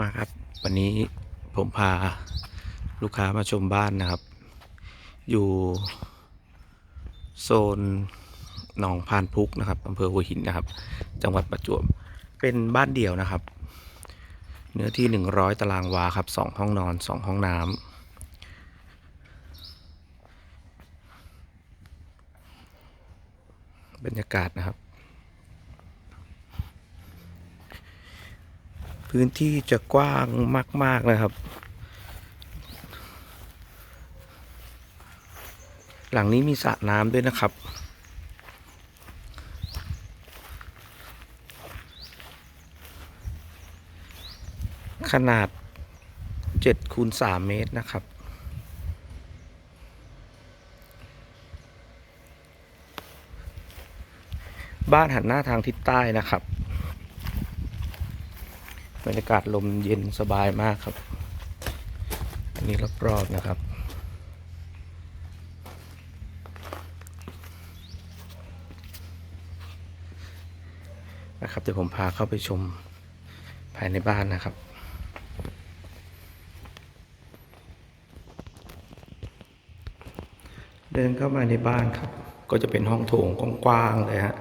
มาครับ วันนี้ผมพาลูกค้ามาชมบ้านนะครับ อยู่โซนหนองพานพุกนะครับอำเภอหัวหินนะครับ จังหวัดประจวบเป็นบ้านเดี่ยวนะครับ เนื้อที่ 100 ตารางวาครับ2ห้องนอน2ห้องน้ำบรรยากาศนะครับ พื้นที่จะกว้างมากๆเลยครับ หลังนี้มีสระน้ำด้วยนะครับ ขนาด7คูณ3เมตรนะครับบ้านหันหน้าทางทิศใต้นะครับ บรรยากาศลมเย็นสบายมากครับ อันนี้รอบๆนะครับ นะครับเดี๋ยวผมพาเข้าไปชมภายในบ้านนะครับเดินเข้ามาในบ้านครับ ก็จะเป็นห้องโถงกว้างๆเลยฮะ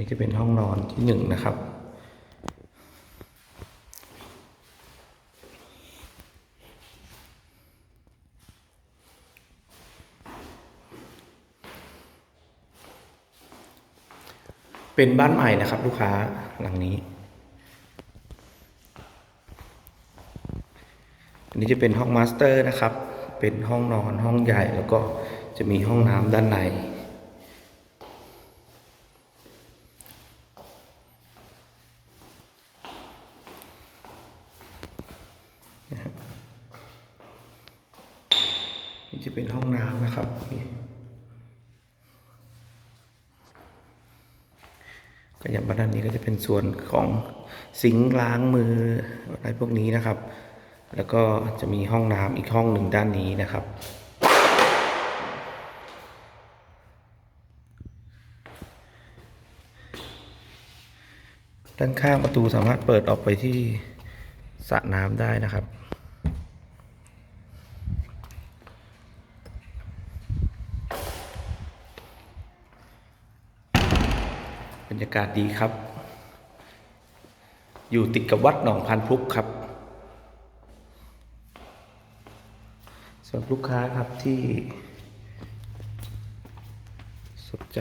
นี่จะเป็นห้องนอนที่หนึ่งนะครับ เป็นบ้านใหม่นะครับ ลูกค้าหลังนี้ อันนี้จะเป็นห้องมาสเตอร์นะครับ เป็นห้องนอนห้องใหญ่แล้วก็จะมีห้องน้ำด้านใน นี่ จะเป็นห้องน้ำนะครับนี่ก็อย่างบ้านนี้ก็จะเป็นส่วนของซิงล้างมืออะไรพวกนี้นะครับ แล้วก็จะมีห้องน้ำอีกห้องหนึ่งด้านนี้นะครับด้านข้างประตูสามารถเปิดออกไปที่สระน้ำได้นะครับ บรรยากาศดีครับ อยู่ติดกับวัดหนองพันพลุกครับสำหรับลูกค้าครับที่สนใจ